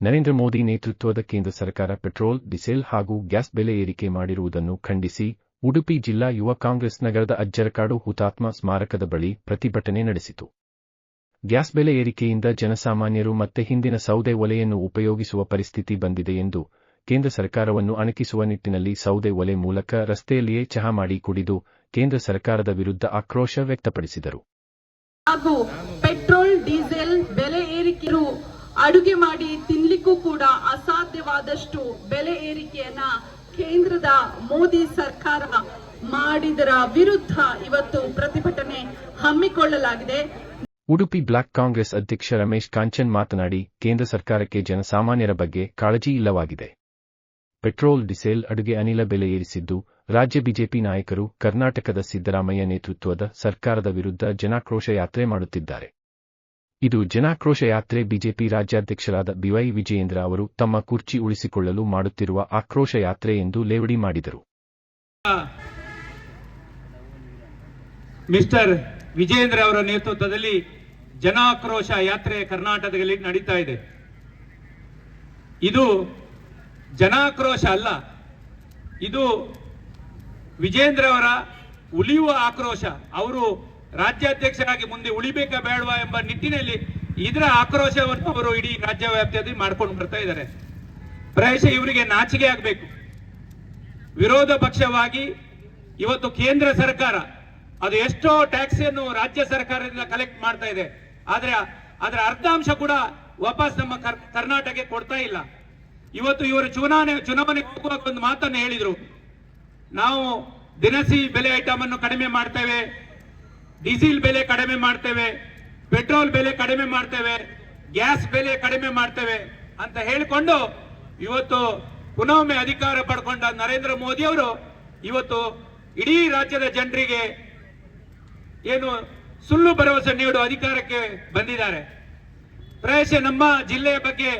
ನರೇಂದ್ರ ಮೋದಿ ನೇತೃತ್ವದ ಕೇಂದ್ರ ಸರ್ಕಾರ ಪೆಟ್ರೋಲ್, ಡೀಸೆಲ್ ಹಾಗೂ ಗ್ಯಾಸ್ ಬೆಲೆ ಏರಿಕೆ ಮಾಡಿರುವುದನ್ನು ಖಂಡಿಸಿ, ಉಡುಪಿ ಜಿಲ್ಲಾ ಯುವ ಕಾಂಗ್ರೆಸ್ ನಗರದ ಅಜ್ಜರಕಾಡು ಹುತಾತ್ಮ ಸ್ಮಾರಕದ ಬಳಿ ಪ್ರತಿಭಟನೆ ನಡೆಸಿತು. ಗ್ಯಾಸ್ ಬೆಲೆ ಏರಿಕೆಯಿಂದ ಜನಸಾಮಾನ್ಯರು ಮತ್ತೆ ಹಿಂದಿನ ಸೌದೆ ಒಲೆಯನ್ನು ಉಪಯೋಗಿಸುವ ಪರಿಸ್ಥಿತಿ ಬಂದಿದೆ ಎಂದು ಕೇಂದ್ರ ಸರ್ಕಾರವನ್ನು ಅಣಕಿಸುವ ನಿಟ್ಟಿನಲ್ಲಿ ಸೌದೆ ಒಲೆ ಮೂಲಕ ರಸ್ತೆಯಲ್ಲಿಯೇ ಚಹಾ ಮಾಡಿ ಕುಡಿದು ಕೇಂದ್ರ ಸರ್ಕಾರದ ವಿರುದ್ಧ ಆಕ್ರೋಶ ವ್ಯಕ್ತಪಡಿಸಿದರು. ಅಡುಗೆ ಮಾಡಿ ತಿನ್ಲಿಕ್ಕೂ ಕೂಡ ಅಸಾಧ್ಯವಾದಷ್ಟು ಬೆಲೆ ಏರಿಕೆಯನ್ನ ಕೇಂದ್ರದ ಮೋದಿ ಸರ್ಕಾರ ಮಾಡಿದರ ವಿರುದ್ಧ ಇವತ್ತು ಪ್ರತಿಭಟನೆ ಹಮ್ಮಿಕೊಳ್ಳಲಾಗಿದೆ. ಉಡುಪಿ ಬ್ಲಾಕ್ ಕಾಂಗ್ರೆಸ್ ಅಧ್ಯಕ್ಷ ರಮೇಶ್ ಕಾಂಚನ್ ಮಾತನಾಡಿ, ಕೇಂದ್ರ ಸರ್ಕಾರಕ್ಕೆ ಜನಸಾಮಾನ್ಯರ ಬಗ್ಗೆ ಕಾಳಜಿ ಇಲ್ಲವಾಗಿದೆ. ಪೆಟ್ರೋಲ್, ಡಿಸೇಲ್, ಅಡುಗೆ ಅನಿಲ ಬೆಲೆ ಏರಿಸಿದ್ದು, ರಾಜ್ಯ ಬಿಜೆಪಿ ನಾಯಕರು ಕರ್ನಾಟಕದ ಸಿದ್ದರಾಮಯ್ಯ ನೇತೃತ್ವದ ಸರ್ಕಾರದ ವಿರುದ್ಧ ಜನಾಕ್ರೋಶ ಯಾತ್ರೆ ಮಾಡುತ್ತಿದ್ದಾರೆ. ಇದು ಜನಾಕ್ರೋಶ ಯಾತ್ರೆ ಬಿಜೆಪಿ ರಾಜ್ಯಾಧ್ಯಕ್ಷರಾದ ಬಿವೈ ವಿಜಯೇಂದ್ರ ಅವರು ತಮ್ಮ ಕುರ್ಚಿ ಉಳಿಸಿಕೊಳ್ಳಲು ಮಾಡುತ್ತಿರುವ ಆಕ್ರೋಶ ಯಾತ್ರೆ ಎಂದು ಲೇವಡಿ ಮಾಡಿದರು. ಮಿಸ್ಟರ್ ವಿಜೇಂದ್ರ ಅವರ ನೇತೃತ್ವದಲ್ಲಿ ಜನಾಕ್ರೋಶ ಯಾತ್ರೆ ಕರ್ನಾಟಕದಲ್ಲಿ ನಡೀತಾ ಇದೆ. ಇದು ಜನಾಕ್ರೋಶ ಅಲ್ಲ. ಇದು ವಿಜೇಂದ್ರ ಅವರ ಉಳಿಯುವ ಆಕ್ರೋಶ. ಅವರು ರಾಜ್ಯಾಧ್ಯಕ್ಷರಾಗಿ ಮುಂದೆ ಉಳಿಬೇಕಾ ಬೇಡವಾ ಎಂಬ ನಿಟ್ಟಿನಲ್ಲಿ ಇದರ ಆಕ್ರೋಶವನ್ನು ಅವರು ಇಡೀ ರಾಜ್ಯ ವ್ಯಾಪ್ತಿಯಲ್ಲಿ ಮಾಡ್ಕೊಂಡು ಬರ್ತಾ ಇದ್ದಾರೆ. ಪ್ರಾಯಶಃ ಇವರಿಗೆ ನಾಚಿಕೆ ಆಗಬೇಕು. ವಿರೋಧ ಪಕ್ಷವಾಗಿ ಇವತ್ತು ಕೇಂದ್ರ ಸರ್ಕಾರ, ಅದು ಎಷ್ಟೋ ಟ್ಯಾಕ್ಸಿಯನ್ನು ರಾಜ್ಯ ಸರ್ಕಾರದಿಂದ ಕಲೆಕ್ಟ್ ಮಾಡ್ತಾ ಇದೆ. ಆದ್ರೆ ಅದರ ಅರ್ಧಾಂಶ ಕೂಡ ವಾಪಸ್ ನಮ್ಮ ಕರ್- ಕರ್ನಾಟಕಕ್ಕೆ ಕೊಡ್ತಾ ಇಲ್ಲ. ಇವತ್ತು ಇವರು ಚುನಾವಣೆ, ಚುನಾವಣೆಗೆ ಹೋಗುವಾಗ ಒಂದು ಮಾತನ್ನು ಹೇಳಿದ್ರು. ನಾವು ದಿನಸಿ ಬೆಲೆ ಐಟಮ್ ಅನ್ನು ಕಡಿಮೆ ಮಾಡ್ತೇವೆ ಡೀಸೆಲ್ ಬೆಲೆ ಕಡಿಮೆ ಮಾಡ್ತೇವೆ, ಪೆಟ್ರೋಲ್ ಬೆಲೆ ಕಡಿಮೆ ಮಾಡ್ತೇವೆ, ಗ್ಯಾಸ್ ಬೆಲೆ ಕಡಿಮೆ ಮಾಡ್ತೇವೆ ಅಂತ ಹೇಳಿಕೊಂಡು ಇವತ್ತು ಪುನೊಮ್ಮೆ ಅಧಿಕಾರ ಪಡ್ಕೊಂಡ ನರೇಂದ್ರ ಮೋದಿ ಅವರು ಇವತ್ತು ಇಡೀ ರಾಜ್ಯದ ಜನರಿಗೆ ಏನು ಸುಳ್ಳು ಭರವಸೆ ನೀಡುವ ಅಧಿಕಾರಕ್ಕೆ ಬಂದಿದ್ದಾರೆ. ಪ್ರಯಶ ನಮ್ಮ ಜಿಲ್ಲೆಯ ಬಗ್ಗೆ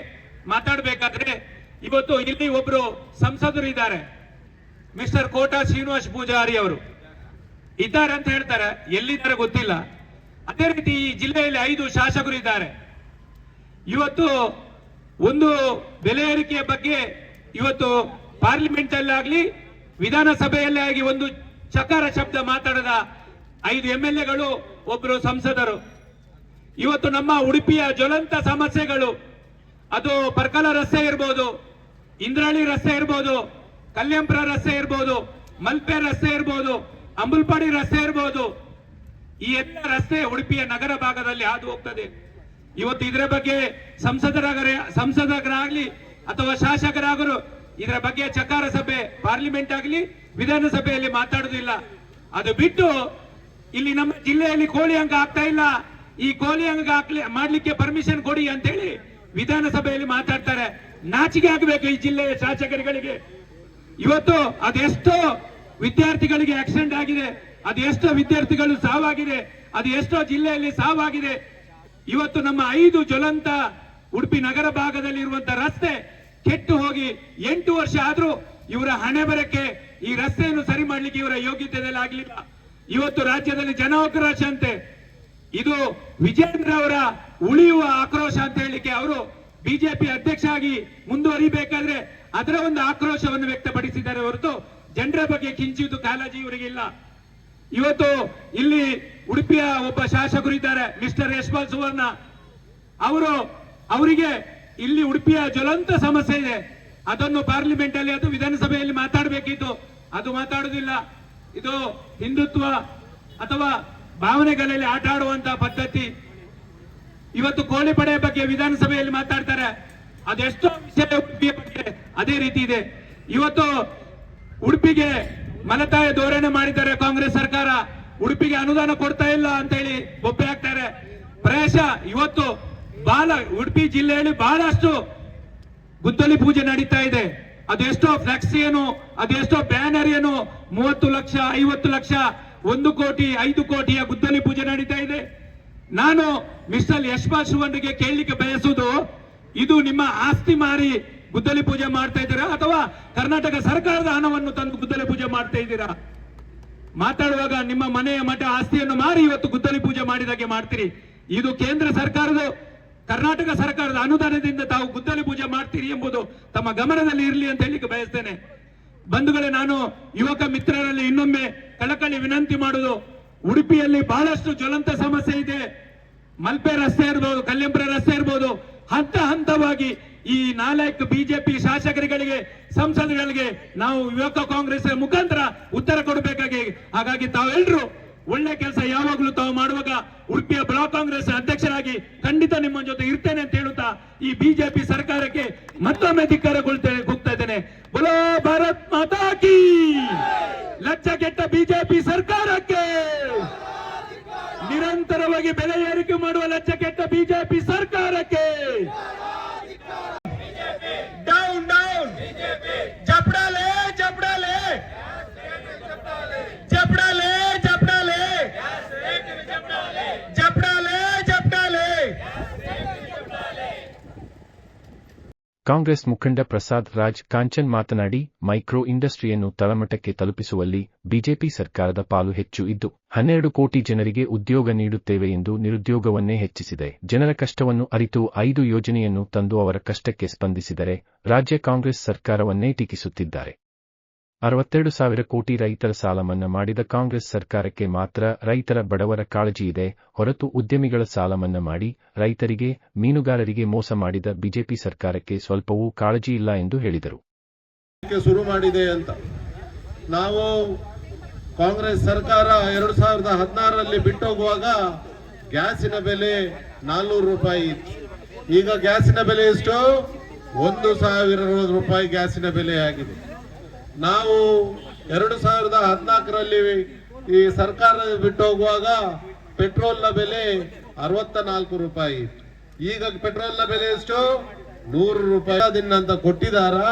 ಮಾತಾಡಬೇಕಾದ್ರೆ ಇವತ್ತು ಇಲ್ಲಿ ಒಬ್ರು ಸಂಸದರು ಇದ್ದಾರೆ, ಮಿಸ್ಟರ್ ಕೋಟಾ ಶ್ರೀನಿವಾಸ್ ಪೂಜಾರಿ ಅವರು. ಇದ್ದಾರೆ ಅಂತ ಹೇಳ್ತಾರೆ. ಎಲ್ಲಿದ್ದಾರೆ ಗೊತ್ತಿಲ್ಲ. ಅದೇ ರೀತಿ ಈ ಜಿಲ್ಲೆಯಲ್ಲಿ ಐದು ಶಾಸಕರು ಇದ್ದಾರೆ. ಇವತ್ತು ಒಂದು ಬೆಲೆ ಏರಿಕೆಯ ಬಗ್ಗೆ ಇವತ್ತು ಪಾರ್ಲಿಮೆಂಟ್ ಅಲ್ಲಾಗ್ಲಿ ವಿಧಾನಸಭೆಯಲ್ಲೇ ಆಗಿ ಒಂದು ಚಕಾರ ಶಬ್ದ ಮಾತಾಡದ ಐದು ಎಂ ಎಲ್ ಎಗಳು ಒಬ್ಬರು ಸಂಸದರು. ಇವತ್ತು ನಮ್ಮ ಉಡುಪಿಯ ಜ್ವಲಂತ ಸಮಸ್ಯೆಗಳು. ಅದು ಪರ್ಕಲ ರಸ್ತೆ ಇರ್ಬೋದು, ಇಂದ್ರಾಳಿ ರಸ್ತೆ ಇರ್ಬೋದು, ಕಲ್ಯಾಂಪುರ ರಸ್ತೆ ಇರ್ಬೋದು, ಮಲ್ಪೆ ರಸ್ತೆ ಇರ್ಬೋದು ಅಂಬುಲ್ಪಾಡಿ ರಸ್ತೆ ಇರಬಹುದು ಈ ಎಲ್ಲ ರಸ್ತೆ ಉಡುಪಿಯ ನಗರ ಭಾಗದಲ್ಲಿ ಹಾದು ಹೋಗ್ತದೆ. ಇವತ್ತು ಇದರ ಬಗ್ಗೆ ಸಂಸದರಾಗರೆ, ಸಂಸದರಾಗಲಿ ಅಥವಾ ಶಾಸಕರಾಗರು ಇದರ ಬಗ್ಗೆ ಚಕಾರ ಸಭೆ, ಪಾರ್ಲಿಮೆಂಟ್ ಆಗಲಿ ವಿಧಾನಸಭೆಯಲ್ಲಿ ಮಾತಾಡುದಿಲ್ಲ. ಅದು ಬಿಟ್ಟು ಇಲ್ಲಿ ನಮ್ಮ ಜಿಲ್ಲೆಯಲ್ಲಿ ಕೋಳಿ ಅಂಗ ಆಗ್ತಾ ಇಲ್ಲ. ಈ ಕೋಳಿ ಅಂಗ ಹಾಕ್ಲಿ ಮಾಡ್ಲಿಕ್ಕೆ ಪರ್ಮಿಷನ್ ಕೊಡಿ ಅಂತ ಹೇಳಿ ವಿಧಾನಸಭೆಯಲ್ಲಿ ಮಾತಾಡ್ತಾರೆ. ನಾಚಿಕೆ ಆಗಬೇಕು ಈ ಜಿಲ್ಲೆಯ ಶಾಸಕರುಗಳಿಗೆ. ಇವತ್ತು ಅದೆಷ್ಟೋ ವಿದ್ಯಾರ್ಥಿಗಳಿಗೆ ಆಕ್ಸಿಡೆಂಟ್ ಆಗಿದೆ. ಅದು ಎಷ್ಟೋ ವಿದ್ಯಾರ್ಥಿಗಳು ಸಾವಾಗಿದೆ. ಅದು ಎಷ್ಟೋ ಜಿಲ್ಲೆಯಲ್ಲಿ ಸಾವಾಗಿದೆ. ಇವತ್ತು ನಮ್ಮ ಐದು ಜ್ವಲಂತ ಉಡುಪಿ ನಗರ ಭಾಗದಲ್ಲಿ ಇರುವಂತ ರಸ್ತೆ ಕೆಟ್ಟು ಹೋಗಿ ಎಂಟು ವರ್ಷ ಆದ್ರೂ ಇವರ ಹಣೆ ಬರಕ್ಕೆ ಈ ರಸ್ತೆಯನ್ನು ಸರಿ ಮಾಡ್ಲಿಕ್ಕೆ ಇವರ ಯೋಗ್ಯತೆಯಲ್ಲಿ ಆಗ್ಲಿಲ್ಲ. ಇವತ್ತು ರಾಜ್ಯದಲ್ಲಿ ಜನಾಕ್ರೋಶ ಅಂತೆ. ಇದು ವಿಜೇಂದ್ರ ಅವರ ಉಳಿಯುವ ಆಕ್ರೋಶ ಅಂತ ಹೇಳಲಿಕ್ಕೆ ಅವರು ಬಿಜೆಪಿ ಅಧ್ಯಕ್ಷ ಆಗಿ ಮುಂದುವರಿಬೇಕಾದ್ರೆ ಅದರ ಒಂದು ಆಕ್ರೋಶವನ್ನು ವ್ಯಕ್ತಪಡಿಸಿದ್ದಾರೆ ಹೊರತು ಜನರ ಬಗ್ಗೆ ಕಿಂಚಿತು ಕಾಳಜಿ ಇವರಿಗಿಲ್ಲ ಇವತ್ತು ಇಲ್ಲಿ ಉಡುಪಿಯ ಒಬ್ಬ ಶಾಸಕರು ಇದ್ದಾರೆ, ಮಿಸ್ಟರ್ ಯಶ್ಪಾಲ್ ಸುವರ್ಣ. ಅವರು, ಅವರಿಗೆ ಇಲ್ಲಿ ಉಡುಪಿಯ ಜ್ವಲಂತ ಸಮಸ್ಯೆ ಇದೆ. ಅದನ್ನು ಪಾರ್ಲಿಮೆಂಟ್ ಅಲ್ಲಿ ಅದು ವಿಧಾನಸಭೆಯಲ್ಲಿ ಮಾತಾಡಬೇಕಿತ್ತು. ಅದು ಮಾತಾಡುದಿಲ್ಲ ಇದು ಹಿಂದುತ್ವ ಅಥವಾ ಭಾವನೆಗಳಲ್ಲಿ ಆಟ ಆಡುವಂತಹ ಪದ್ಧತಿ. ಇವತ್ತು ಕೋಳಿ ಪಡೆ ಬಗ್ಗೆ ವಿಧಾನಸಭೆಯಲ್ಲಿ ಮಾತಾಡ್ತಾರೆ. ಅದೆಷ್ಟೋ ವಿಷಯ ಅದೇ ರೀತಿ ಇದೆ. ಇವತ್ತು ಉಡುಪಿಗೆ ಮಲತಾಯ ಧೋರಣೆ ಮಾಡಿದ್ದಾರೆ ಕಾಂಗ್ರೆಸ್ ಸರ್ಕಾರ. ಉಡುಪಿಗೆ ಅನುದಾನ ಕೊಡ್ತಾ ಇಲ್ಲ ಅಂತ ಹೇಳಿ ಒಪ್ಪೆ ಹಾಕ್ತಾರೆ. ಪ್ರಯಾಸ ಇವತ್ತು ಬಹಳ ಉಡುಪಿ ಜಿಲ್ಲೆಯಲ್ಲಿ ಬಹಳಷ್ಟು ಗುದ್ದಲಿ ಪೂಜೆ ನಡೀತಾ ಇದೆ. ಅದೆಷ್ಟೋ ಫ್ಲೆಕ್ಸ್ ಏನು ಅದೆಷ್ಟೋ ಬ್ಯಾನರ್ ಏನು, ಮೂವತ್ತು ಲಕ್ಷ, ಐವತ್ತು ಲಕ್ಷ, ಒಂದು ಕೋಟಿ, ಐದು ಕೋಟಿಯ ಗುದ್ದಲಿ ಪೂಜೆ ನಡೀತಾ ಇದೆ. ನಾನು ಮಿಸ್ಟರ್ ಯಶ್ಪಾಲ್ ಶಿವನ್ರಿಗೆ ಕೇಳಲಿಕ್ಕೆ ಬಯಸುವುದು, ಇದು ನಿಮ್ಮ ಆಸ್ತಿ ಮಾರಿ ಗುದ್ದಲಿ ಪೂಜೆ ಮಾಡ್ತಾ ಇದ್ದೀರಾ ಅಥವಾ ಕರ್ನಾಟಕ ಸರ್ಕಾರದ ಹಣವನ್ನು ತಂದು ಗುದ್ದಲಿ ಪೂಜೆ ಮಾಡ್ತಾ ಇದ್ದೀರಾ? ಮಾತಾಡುವಾಗ ನಿಮ್ಮ ಮನೆಯ ಮಠ ಆಸ್ತಿಯನ್ನು ಮಾರಿ ಇವತ್ತು ಗುದ್ದಲಿ ಪೂಜೆ ಮಾಡಿದಾಗೆ ಮಾಡ್ತೀರಿ. ಇದು ಕೇಂದ್ರ ಸರ್ಕಾರದ, ಕರ್ನಾಟಕ ಸರ್ಕಾರದ ಅನುದಾನದಿಂದ ತಾವು ಗುದ್ದಲಿ ಪೂಜೆ ಮಾಡ್ತೀರಿ ಎಂಬುದು ತಮ್ಮ ಗಮನದಲ್ಲಿ ಇರಲಿ ಅಂತ ಹೇಳಿಕ್ಕೆ ಬಯಸ್ತೇನೆ. ಬಂಧುಗಳೇ, ನಾನು ಯುವಕ ಮಿತ್ರರಲ್ಲಿ ಇನ್ನೊಮ್ಮೆ ಕಳಕಳಿ ವಿನಂತಿ ಮಾಡುವುದು, ಉಡುಪಿಯಲ್ಲಿ ಬಹಳಷ್ಟು ಜ್ವಲಂತ ಸಮಸ್ಯೆ ಇದೆ. ಮಲ್ಪೆ ರಸ್ತೆ ಇರ್ಬೋದು, ಕಲ್ಯಂಪುರ ರಸ್ತೆ ಇರ್ಬೋದು, ಹಂತ ಹಂತವಾಗಿ ಈ ನಾಲ್ಕು ಬಿಜೆಪಿ ಶಾಸಕರುಗಳಿಗೆ ಸಂಸದಗಳಿಗೆ ನಾವು ಯುವಕ ಕಾಂಗ್ರೆಸ್ ಮುಖಾಂತರ ಉತ್ತರ ಕೊಡಬೇಕಾಗಿ, ಹಾಗಾಗಿ ತಾವೆಲ್ಲರೂ ಒಳ್ಳೆ ಕೆಲಸ ಯಾವಾಗಲೂ ತಾವು ಮಾಡುವಾಗ ಉಡುಪಿಯ ಬ್ಲಾಕ್ ಕಾಂಗ್ರೆಸ್ ಅಧ್ಯಕ್ಷರಾಗಿ ಖಂಡಿತ ನಿಮ್ಮ ಜೊತೆ ಇರ್ತೇನೆ ಅಂತ ಹೇಳುತ್ತಾ ಈ ಬಿಜೆಪಿ ಸರ್ಕಾರಕ್ಕೆ ಮತ್ತೊಮ್ಮೆ ಧಿಕ್ಕಾರಗೊಳ್ತೇನೆ ಹೋಗ್ತಾ ಇದ್ದೇನೆ. ಬಲೋ ಭಾರತ್ ಮಾತಾ ಕಿ! ಲಜ್ಜ ಕೆಟ್ಟ ಬಿಜೆಪಿ ಸರ್ಕಾರಕ್ಕೆ ನಿರಂತರವಾಗಿ ಬೆಲೆ ಏರಿಕೆ ಮಾಡುವ ಲಕ್ಷ ಕೆಟ್ಟ ಬಿಜೆಪಿ ಸರ್ಕಾರಕ್ಕೆ ಕಾಂಗ್ರೆಸ್ ಮುಖಂಡ ಪ್ರಸಾದ್ ರಾಜ್ ಕಾಂಚನ್ ಮಾತನಾಡಿ, ಮೈಕ್ರೋ ಇಂಡಸ್ಟ್ರಿಯನ್ನು ತಳಮಟ್ಟಕ್ಕೆ ತಲುಪಿಸುವಲ್ಲಿ ಬಿಜೆಪಿ ಸರ್ಕಾರದ ಪಾಲು ಹೆಚ್ಚು ಇದ್ದು, ಹನ್ನೆರಡು ಕೋಟಿ ಜನರಿಗೆ ಉದ್ಯೋಗ ನೀಡುತ್ತೇವೆ ಎಂದು ನಿರುದ್ಯೋಗವನ್ನೇ ಹೆಚ್ಚಿಸಿದೆ. ಜನರ ಕಷ್ಟವನ್ನು ಅರಿತು ಐದು ಯೋಜನೆಯನ್ನು ತಂದು ಅವರ ಕಷ್ಟಕ್ಕೆ ಸ್ಪಂದಿಸಿದರೆ, ರಾಜ್ಯ ಕಾಂಗ್ರೆಸ್ ಸರ್ಕಾರವನ್ನೇ ಟೀಕಿಸುತ್ತಿದ್ದಾರೆ. ಅರವತ್ತೆರಡು ಸಾವಿರ ಕೋಟಿ ರೈತರ ಸಾಲ ಮನ್ನಾ ಮಾಡಿದ ಕಾಂಗ್ರೆಸ್ ಸರ್ಕಾರಕ್ಕೆ ಮಾತ್ರ ರೈತರ ಬಡವರ ಕಾಳಜಿ ಇದೆ. ಹೊರತು ಉದ್ಯಮಿಗಳ ಸಾಲ ಮನ್ನಾ ಮಾಡಿ ರೈತರಿಗೆ, ಮೀನುಗಾರರಿಗೆ ಮೋಸ ಮಾಡಿದ ಬಿಜೆಪಿ ಸರ್ಕಾರಕ್ಕೆ ಸ್ವಲ್ಪವೂ ಕಾಳಜಿ ಇಲ್ಲ ಎಂದು ಹೇಳಿದರು. ಶುರು ಮಾಡಿದೆ ಅಂತ. ನಾವು ಕಾಂಗ್ರೆಸ್ ಸರ್ಕಾರ ಎರಡು ಸಾವಿರದ ಹದಿನಾರರಲ್ಲಿ ಬಿಟ್ಟೋಗುವಾಗ ಗ್ಯಾಸಿನ ಬೆಲೆ ನಾಲ್ನೂರು ರೂಪಾಯಿ ಈಗ ಗ್ಯಾಸಿನ ಬೆಲೆ ಎಷ್ಟು? ಒಂದು ಸಾವಿರ ರೂಪಾಯಿ ಗ್ಯಾಸಿನ ಬೆಲೆ ಆಗಿದೆ. ನಾವು ಎರಡು ಸಾವಿರದ ಹದಿನಾಲ್ಕರಲ್ಲಿ ಈ ಸರ್ಕಾರ ಬಿಟ್ಟೋಗುವಾಗ ಪೆಟ್ರೋಲ್ನ ಬೆಲೆ ಅರವತ್ತ ನಾಲ್ಕು ರೂಪಾಯಿ. ಈಗ ಪೆಟ್ರೋಲ್ನ ಬೆಲೆ ಎಷ್ಟು? ನೂರು ರೂಪಾಯಿ. ದಿನ ಅಂತ ಕೊಟ್ಟಿದಾರಾ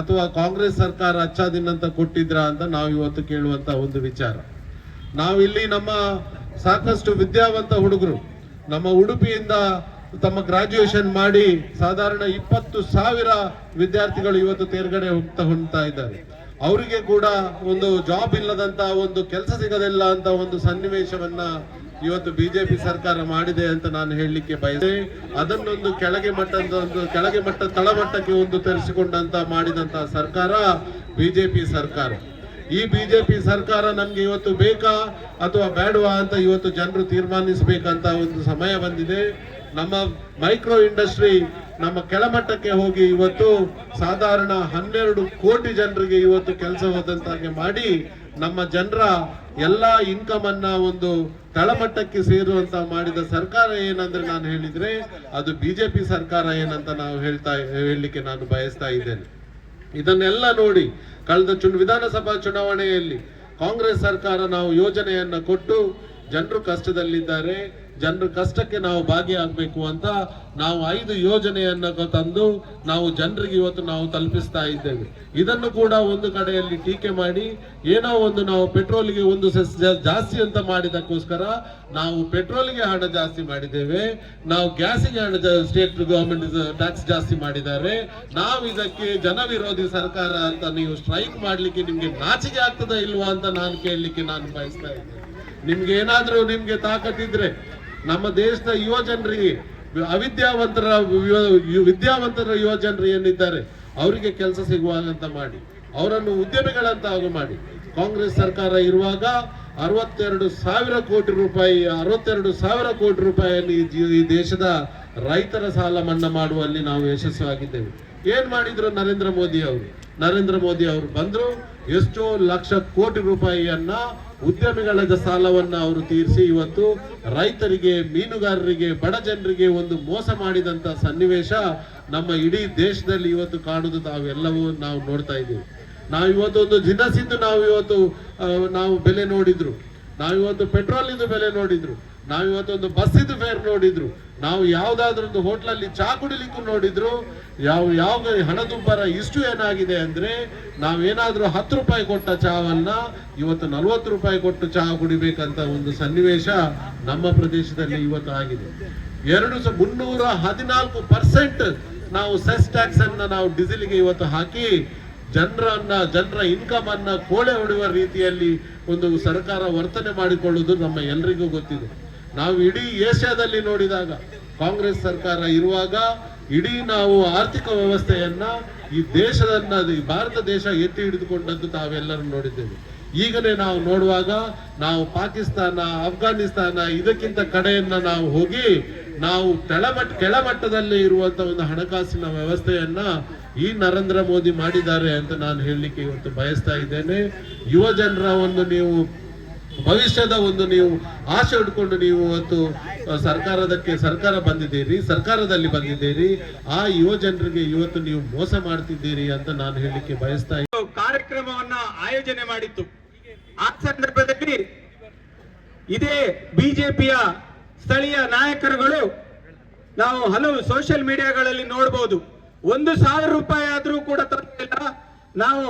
ಅಥವಾ ಕಾಂಗ್ರೆಸ್ ಸರ್ಕಾರ ಅಚ್ಚಾ ದಿನ ಅಂತ ಕೊಟ್ಟಿದ್ರಾ ಅಂತ ನಾವು ಇವತ್ತು ಕೇಳುವಂತ ಒಂದು ವಿಚಾರ. ನಾವು ಇಲ್ಲಿ ನಮ್ಮ ಸಾಕಷ್ಟು ವಿದ್ಯಾವಂತ ಹುಡುಗರು, ನಮ್ಮ ಉಡುಪಿಯಿಂದ ತಮ್ಮ ಗ್ರಾಜುಯೇಷನ್ ಮಾಡಿ ಸಾಧಾರಣ ಇಪ್ಪತ್ತು ಸಾವಿರ ವಿದ್ಯಾರ್ಥಿಗಳು ಇವತ್ತು ತೇರ್ಗಡೆ ಹೋಗ್ತಾ ಹೊಂದ್ತಾ ಇದ್ದಾರೆ. ಅವರಿಗೆ ಕೂಡ ಒಂದು ಜಾಬ್ ಇಲ್ಲದಂತ ಒಂದು ಕೆಲಸ ಸಿಗದಿಲ್ಲ ಅಂತ ಒಂದು ಸನ್ನಿವೇಶವನ್ನ ಇವತ್ತು ಬಿಜೆಪಿ ಸರ್ಕಾರ ಮಾಡಿದೆ ಅಂತ ನಾನು ಹೇಳಲಿಕ್ಕೆ ಬಯಸೆ ಅದನ್ನೊಂದು ಕೆಳಗೆ ಮಟ್ಟದ ಕೆಳಗೆ ಮಟ್ಟ ತಳಮಟ್ಟಕ್ಕೆ ಒಂದು ತರಿಸಿಕೊಂಡಂತ ಮಾಡಿದಂತ ಸರ್ಕಾರ ಬಿಜೆಪಿ ಸರ್ಕಾರ. ಈ ಬಿಜೆಪಿ ಸರ್ಕಾರ ನಮ್ಗೆ ಇವತ್ತು ಬೇಕಾ ಅಥವಾ ಬೇಡವಾ ಅಂತ ಇವತ್ತು ಜನರು ತೀರ್ಮಾನಿಸಬೇಕಂತ ಒಂದು ಸಮಯ ಬಂದಿದೆ. ನಮ್ಮ ಮೈಕ್ರೋ ಇಂಡಸ್ಟ್ರಿ ನಮ್ಮ ಕೆಳಮಟ್ಟಕ್ಕೆ ಹೋಗಿ ಇವತ್ತು ಸಾಧಾರಣ ಹನ್ನೆರಡು ಕೋಟಿ ಜನರಿಗೆ ಇವತ್ತು ಕೆಲಸ ಹೋದಂತಾಗೆ ಮಾಡಿ ನಮ್ಮ ಜನರ ಎಲ್ಲಾ ಇನ್ಕಮ್ ಅನ್ನ ಒಂದು ತಳಮಟ್ಟಕ್ಕೆ ಸೇರುವಂತ ಮಾಡಿದ ಸರ್ಕಾರ ಏನಂದ್ರೆ ನಾನು ಹೇಳಿದ್ರೆ ಅದು ಬಿಜೆಪಿ ಸರ್ಕಾರ ಏನಂತ ನಾವು ಹೇಳ್ತಾ ಹೇಳಲಿಕ್ಕೆ ನಾನು ಬಯಸ್ತಾ ಇದ್ದೇನೆ. ಇದನ್ನೆಲ್ಲ ನೋಡಿ ಕಳೆದ ಚುನ ವಿಧಾನಸಭಾ ಚುನಾವಣೆಯಲ್ಲಿ ಕಾಂಗ್ರೆಸ್ ಸರ್ಕಾರ ನಾವು ಯೋಜನೆಯನ್ನ ಕೊಟ್ಟು ಜನರು ಕಷ್ಟದಲ್ಲಿದ್ದಾರೆ. ಜನರ ಕಷ್ಟಕ್ಕೆ ನಾವು ಭಾಗಿಯಾಗಬೇಕು ಅಂತ ನಾವು ಐದು ಯೋಜನೆಯನ್ನು ತಂದು ನಾವು ಜನರಿಗೆ ಇವತ್ತು ನಾವು ತಲುಪಿಸ್ತಾ ಇದ್ದೇವೆ. ಇದನ್ನು ಕೂಡ ಒಂದು ಕಡೆಯಲ್ಲಿ ಟೀಕೆ ಮಾಡಿ, ಏನೋ ಒಂದು ನಾವು ಪೆಟ್ರೋಲ್ಗೆ ಒಂದು ಜಾಸ್ತಿ ಅಂತ ಮಾಡಿದಕ್ಕೋಸ್ಕರ ನಾವು ಪೆಟ್ರೋಲ್ಗೆ ಹಣ ಜಾಸ್ತಿ ಮಾಡಿದ್ದೇವೆ. ನಾವು ಗ್ಯಾಸಿಗೆ ಹಣ ಸ್ಟೇಟ್ ಗವರ್ಮೆಂಟ್ ಟ್ಯಾಕ್ಸ್ ಜಾಸ್ತಿ ಮಾಡಿದ್ದಾರೆ. ನಾವು ಇದಕ್ಕೆ ಜನ ವಿರೋಧಿ ಸರ್ಕಾರ ಅಂತ ನೀವು ಸ್ಟ್ರೈಕ್ ಮಾಡ್ಲಿಕ್ಕೆ ನಿಮ್ಗೆ ನಾಚಿಕೆ ಆಗ್ತದ ಇಲ್ವಾ ಅಂತ ನಾನು ಕೇಳಲಿಕ್ಕೆ ನಾನು ಬಯಸ್ತಾ ಇದ್ದೇನೆ. ನಿಮ್ಗೆ ಏನಾದರೂ ನಿಮ್ಗೆ ತಾಕತ್ತಿದ್ರೆ ನಮ್ಮ ದೇಶದ ಯುವ ಜನರಿಗೆ ಅವಿದ್ಯಾವಂತರ ವಿದ್ಯಾವಂತರ ಯುವ ಜನರು ಏನಿದ್ದಾರೆ, ಅವರಿಗೆ ಕೆಲಸ ಸಿಗುವಾಗಂತ ಮಾಡಿ, ಅವರನ್ನು ಉದ್ಯಮಿಗಳಂತ ಹಾಗೂ ಮಾಡಿ. ಕಾಂಗ್ರೆಸ್ ಸರ್ಕಾರ ಇರುವಾಗ ಅರವತ್ತೆರಡು ಸಾವಿರ ಕೋಟಿ ರೂಪಾಯಿ, ಅರವತ್ತೆರಡು ಸಾವಿರ ಕೋಟಿ ರೂಪಾಯಿಯಲ್ಲಿ ಈ ದೇಶದ ರೈತರ ಸಾಲ ಮನ್ನಾ ಮಾಡುವಲ್ಲಿ ನಾವು ಯಶಸ್ವಿಯಾಗಿದ್ದೇವೆ. ಏನ್ ಮಾಡಿದ್ರು ನರೇಂದ್ರ ಮೋದಿ ಅವರು? ನರೇಂದ್ರ ಮೋದಿ ಅವರು ಬಂದ್ರು ಎಷ್ಟೋ ಲಕ್ಷ ಕೋಟಿ ರೂಪಾಯಿಯನ್ನ ಉದ್ಯಮಿಗಳ ಸಾಲವನ್ನ ಅವರು ತೀರಿಸಿ ಇವತ್ತು ರೈತರಿಗೆ, ಮೀನುಗಾರರಿಗೆ, ಬಡ ಜನರಿಗೆ ಒಂದು ಮೋಸ ಮಾಡಿದಂತ ಸನ್ನಿವೇಶ ನಮ್ಮ ಇಡೀ ದೇಶದಲ್ಲಿ ಇವತ್ತು ಕಾಣುವುದು ತಾವೆಲ್ಲವೂ ನಾವು ನೋಡ್ತಾ ಇದ್ದೀವಿ. ನಾವು ಇವತ್ತು ಒಂದು ದಿನಸಿದ್ದು ನಾವು ಇವತ್ತು ನಾವು ಬೆಲೆ ನೋಡಿದ್ರು. ನಾವು ಇವತ್ತು ಪೆಟ್ರೋಲ್ ಬೆಲೆ ನೋಡಿದ್ರು. ನಾವು ಇವತ್ತೊಂದು ಬಸ್ಸಿದು ಫೇರ್ ನೋಡಿದ್ರು. ನಾವು ಯಾವುದಾದ್ರೊಂದು ಹೋಟ್ಲಲ್ಲಿ ಚಾ ಕುಡಿಲಿಕ್ಕೂ ನೋಡಿದ್ರು. ಯಾವ ಯಾವ ಹಣದುಬ್ಬರ ಇಷ್ಟು ಏನಾಗಿದೆ ಅಂದ್ರೆ, ನಾವೇನಾದ್ರೂ ಹತ್ತು ರೂಪಾಯಿ ಕೊಟ್ಟ ಚಾವನ್ನ, ಇವತ್ತು ನಲ್ವತ್ತು ರೂಪಾಯಿ ಕೊಟ್ಟು ಚಹಾ ಕುಡಿಬೇಕಂತ ಒಂದು ಸನ್ನಿವೇಶ ನಮ್ಮ ಪ್ರದೇಶದಲ್ಲಿ ಇವತ್ತು ಆಗಿದೆ. ಎರಡು ಸ, ಮುನ್ನೂರ ಹದಿನಾಲ್ಕು ಪರ್ಸೆಂಟ್ ನಾವು ಸೆಸ್ ಟ್ಯಾಕ್ಸ್ ಅನ್ನ ನಾವು ಡೀಸೆಲ್ಗೆ ಇವತ್ತು ಹಾಕಿ, ಜನರನ್ನ, ಜನರ ಇನ್ಕಮ್ ಅನ್ನ ಕೋಳೆ ಹೊಡೆಯುವ ರೀತಿಯಲ್ಲಿ ಒಂದು ಸರ್ಕಾರ ವರ್ತನೆ ಮಾಡಿಕೊಳ್ಳುವುದು ನಮ್ಮ ಎಲ್ರಿಗೂ ಗೊತ್ತಿದೆ. ನಾವು ಇಡೀ ಏಷ್ಯಾದಲ್ಲಿ ನೋಡಿದಾಗ ಕಾಂಗ್ರೆಸ್ ಸರ್ಕಾರ ಇರುವಾಗ ಇಡೀ ನಾವು ಆರ್ಥಿಕ ವ್ಯವಸ್ಥೆಯನ್ನ ಈ ದೇಶದನ್ನ ಭಾರತ ದೇಶ ಎತ್ತಿ ಹಿಡಿದುಕೊಂಡದ್ದು ತಾವೆಲ್ಲರೂ ನೋಡಿದ್ದೇವೆ. ಈಗಲೇ ನಾವು ನೋಡುವಾಗ ನಾವು ಪಾಕಿಸ್ತಾನ ಅಫ್ಘಾನಿಸ್ತಾನ ಇದಕ್ಕಿಂತ ಕಡೆಯನ್ನ ನಾವು ಹೋಗಿ ನಾವು ಕೆಳಮಟ್ಟ, ಕೆಳಮಟ್ಟದಲ್ಲಿ ಇರುವಂತ ಒಂದು ಹಣಕಾಸಿನ ವ್ಯವಸ್ಥೆಯನ್ನ ಈ ನರೇಂದ್ರ ಮೋದಿ ಮಾಡಿದ್ದಾರೆ ಅಂತ ನಾನು ಹೇಳಲಿಕ್ಕೆ ಇವತ್ತು ಬಯಸ್ತಾ ಇದ್ದೇನೆ. ಯುವ ಜನರ ಒಂದು ನೀವು ಭವಿಷ್ಯದ ಒಂದು ನೀವು ಆಸೆ ಇಟ್ಕೊಂಡು ನೀವು ಇವತ್ತು ಸರ್ಕಾರದಕ್ಕೆ ಸರ್ಕಾರ ಬಂದಿದ್ದೀರಿ, ಸರ್ಕಾರದಲ್ಲಿ ಬಂದಿದ್ದೀರಿ, ಆ ಯುವ ಜನರಿಗೆ ಇವತ್ತು ನೀವು ಮೋಸ ಮಾಡ್ತಿದ್ದೀರಿ ಅಂತ ನಾನು ಹೇಳಲಿಕ್ಕೆ ಬಯಸ್ತಾ ಇದ್ದೀನಿ ಕಾರ್ಯಕ್ರಮವನ್ನ ಆಯೋಜನೆ ಮಾಡಿತ್ತು. ಆ ಸಂದರ್ಭದಲ್ಲಿ ಇದೇ ಬಿಜೆಪಿಯ ಸ್ಥಳೀಯ ನಾಯಕರುಗಳು ನಾವು ಹಲವು ಸೋಷಿಯಲ್ ಮೀಡಿಯಾಗಳಲ್ಲಿ ನೋಡಬಹುದು ಒಂದು ಸಾವಿರ ರೂಪಾಯಿ ಆದರೂ ಕೂಡ ತೊಂದರೆ ಇಲ್ಲ. ನಾವು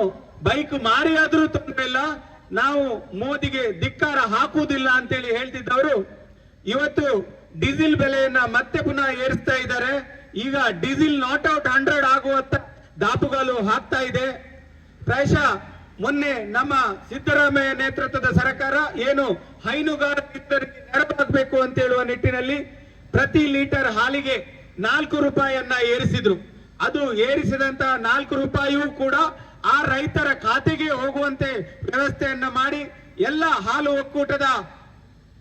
ಬೈಕ್ ಮಾರಿ ಆದ್ರೂ ಇಲ್ಲ. ನಾವು ಮೋದಿಗೆ ಧಿಕ್ಕಾರ ಹಾಕುವುದಿಲ್ಲ ಅಂತೇಳಿ ಹೇಳ್ತಿದ್ದವರು, ಇವತ್ತು ಡೀಸೆಲ್ ಬೆಲೆಯನ್ನ ಮತ್ತೆ ಪುನಃ ಏರಿಸ್ತಾ ಇದ್ದಾರೆ. ಈಗ ಡೀಸೆಲ್ ನಾಟ್ ಔಟ್ ಹಂಡ್ರೆಡ್ ಆಗುವಂತ ದಾಪುಗಾಲು ಹಾಕ್ತಾ ಇದೆ. ಪ್ರಾಯಶಃ ಮೊನ್ನೆ ನಮ್ಮ ಸಿದ್ದರಾಮಯ್ಯ ನೇತೃತ್ವದ ಸರ್ಕಾರ ಏನು ಹೈನುಗಾರಿಕರಿಗೆ ನೆರವಾಗಬೇಕು ಅಂತ ಹೇಳುವ ನಿಟ್ಟಿನಲ್ಲಿ ಪ್ರತಿ ಲೀಟರ್ ಹಾಲಿಗೆ ನಾಲ್ಕು ರೂಪಾಯಿಯನ್ನ ಏರಿಸಿದ್ರು. ಅದು ಏರಿಸಿದಂತ ನಾಲ್ಕು ರೂಪಾಯಿಯೂ ಕೂಡ ಆ ರೈತರ ಖಾತೆಗೆ ಹೋಗುವಂತೆ ವ್ಯವಸ್ಥೆಯನ್ನ ಮಾಡಿ ಎಲ್ಲ ಹಾಲು ಒಕ್ಕೂಟದ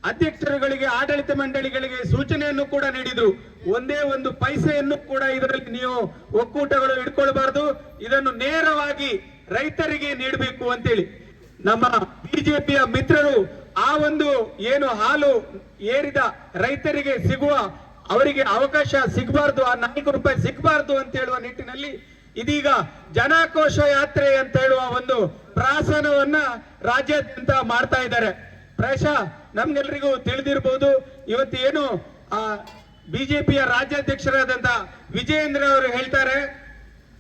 ಅಧ್ಯಕ್ಷರುಗಳಿಗೆ, ಆಡಳಿತ ಮಂಡಳಿಗಳಿಗೆ ಸೂಚನೆಯನ್ನು ಕೂಡ ನೀಡಿದ್ರು. ಒಂದೇ ಒಂದು ಪೈಸೆಯನ್ನು ಕೂಡ ಇದರಲ್ಲಿ ನೀವು ಒಕ್ಕೂಟಗಳು ಇಟ್ಕೊಳ್ಬಾರ್ದು. ಇದನ್ನು ನೇರವಾಗಿ ರೈತರಿಗೆ ನೀಡಬೇಕು ಅಂತೇಳಿ. ನಮ್ಮ ಬಿಜೆಪಿಯ ಮಿತ್ರರು ಆ ಒಂದು ಏನು ಹಾಲು ಏರಿದ ರೈತರಿಗೆ ಸಿಗುವ, ಅವರಿಗೆ ಅವಕಾಶ ಸಿಗಬಾರ್ದು, ಆ ನಾಲ್ಕು ರೂಪಾಯಿ ಸಿಗಬಾರ್ದು ಅಂತ ಹೇಳುವ ನಿಟ್ಟಿನಲ್ಲಿ ಇದೀಗ ಜನಾಕ್ರೋಶ ಯಾತ್ರೆ ಅಂತ ಹೇಳುವ ಒಂದು ಪ್ರಾಸನವನ್ನ ರಾಜ್ಯಾದ್ಯಂತ ಮಾಡ್ತಾ ಇದ್ದಾರೆ. ಪ್ರಾಯಶಃ ನಮ್ಗೆಲ್ರಿಗೂ ತಿಳಿದಿರಬಹುದು ಇವತ್ತು ಏನು, ಆ, ಬಿಜೆಪಿಯ ರಾಜ್ಯಾಧ್ಯಕ್ಷರಾದಂತ ವಿಜಯೇಂದ್ರ ಅವರು ಹೇಳ್ತಾರೆ,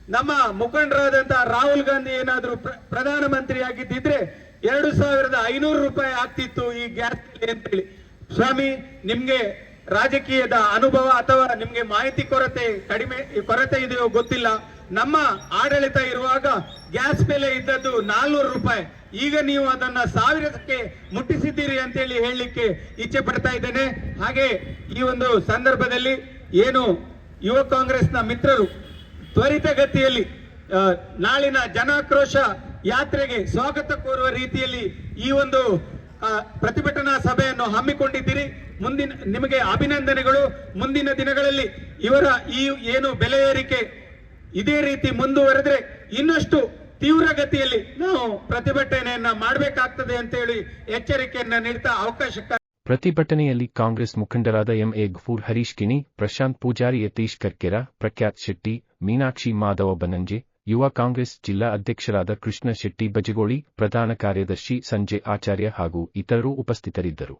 ನಮ್ಮ ಮುಖಂಡರಾದಂತ ರಾಹುಲ್ ಗಾಂಧಿ ಏನಾದ್ರೂ ಪ್ರಧಾನ ಮಂತ್ರಿ ಆಗಿದ್ದಿದ್ರೆ ಎರಡು ಸಾವಿರದ ಐನೂರು ರೂಪಾಯಿ ಆಗ್ತಿತ್ತು ಈ ಗ್ಯಾಸ್ ಅಂತ ಅಂತೇಳಿ. ಸ್ವಾಮಿ, ನಿಮ್ಗೆ ರಾಜಕೀಯದ ಅನುಭವ ಅಥವಾ ನಿಮ್ಗೆ ಮಾಹಿತಿ ಕೊರತೆ ಕಡಿಮೆ, ಕೊರತೆ ಇದೆಯೋ ಗೊತ್ತಿಲ್ಲ. ನಮ್ಮ ಆಡಳಿತ ಇರುವಾಗ ಗ್ಯಾಸ್ ಬೆಲೆ ಇದ್ದದ್ದು ನಾಲ್ನೂರು ರೂಪಾಯಿ. ಈಗ ನೀವು ಅದನ್ನ ಸಾವಿರಕ್ಕೆ ಮುಟ್ಟಿಸಿದ್ದೀರಿ ಅಂತೇಳಿ ಹೇಳಲಿಕ್ಕೆ ಇಚ್ಛೆ ಪಡ್ತಾ ಇದ್ದೇನೆ. ಹಾಗೆ ಈ ಒಂದು ಸಂದರ್ಭದಲ್ಲಿ ಏನು ಯುವ ಕಾಂಗ್ರೆಸ್ನ ಮಿತ್ರರು ತ್ವರಿತಗತಿಯಲ್ಲಿ ನಾಳಿನ ಜನಾಕ್ರೋಶ ಯಾತ್ರೆಗೆ ಸ್ವಾಗತ ಕೋರುವ ರೀತಿಯಲ್ಲಿ ಈ ಒಂದು ಪ್ರತಿಭಟನಾ ಸಭೆಯನ್ನು ಹಮ್ಮಿಕೊಂಡಿದ್ದೀರಿ. ಮುಂದಿನ, ನಿಮಗೆ ಅಭಿನಂದನೆಗಳು. ಮುಂದಿನ ದಿನಗಳಲ್ಲಿ ಇವರ ಈ ಏನು ಬೆಲೆ ಏರಿಕೆ ಇದೇ ರೀತಿ ಮುಂದುವರೆದ್ರೆ ಇನ್ನಷ್ಟು ತೀವ್ರಗತಿಯಲ್ಲಿ ನಾವು ಪ್ರತಿಭಟನೆಯನ್ನ ಮಾಡಬೇಕಾಗ್ತದೆ ಅಂತ ಹೇಳಿ ಎಚ್ಚರಿಕೆಯನ್ನ ನೀಡ್ತಾ ಅವಕಾಶ ಪ್ರತಿಭಟನೆಯಲ್ಲಿ ಕಾಂಗ್ರೆಸ್ ಮುಖಂಡರಾದ ಎಂಎ ಗಫೂರ್ ಹರೀಶ್ ಕಿಣಿ, ಪ್ರಶಾಂತ್ ಪೂಜಾರಿ, ಯತೀಶ್ ಕರ್ಕೆರ, ಪ್ರಖ್ಯಾತ್ ಶೆಟ್ಟಿ, ಮೀನಾಕ್ಷಿ ಮಾಧವ ಬನಂಜೆ, ಯುವ ಕಾಂಗ್ರೆಸ್ ಜಿಲ್ಲಾ ಅಧ್ಯಕ್ಷರಾದ ಕೃಷ್ಣ ಶೆಟ್ಟಿ ಬಜಗೋಳಿ, ಪ್ರಧಾನ ಕಾರ್ಯದರ್ಶಿ ಸಂಜಯ್ ಆಚಾರ್ಯ ಹಾಗೂ ಇತರರು ಉಪಸ್ಥಿತರಿದ್ದರು.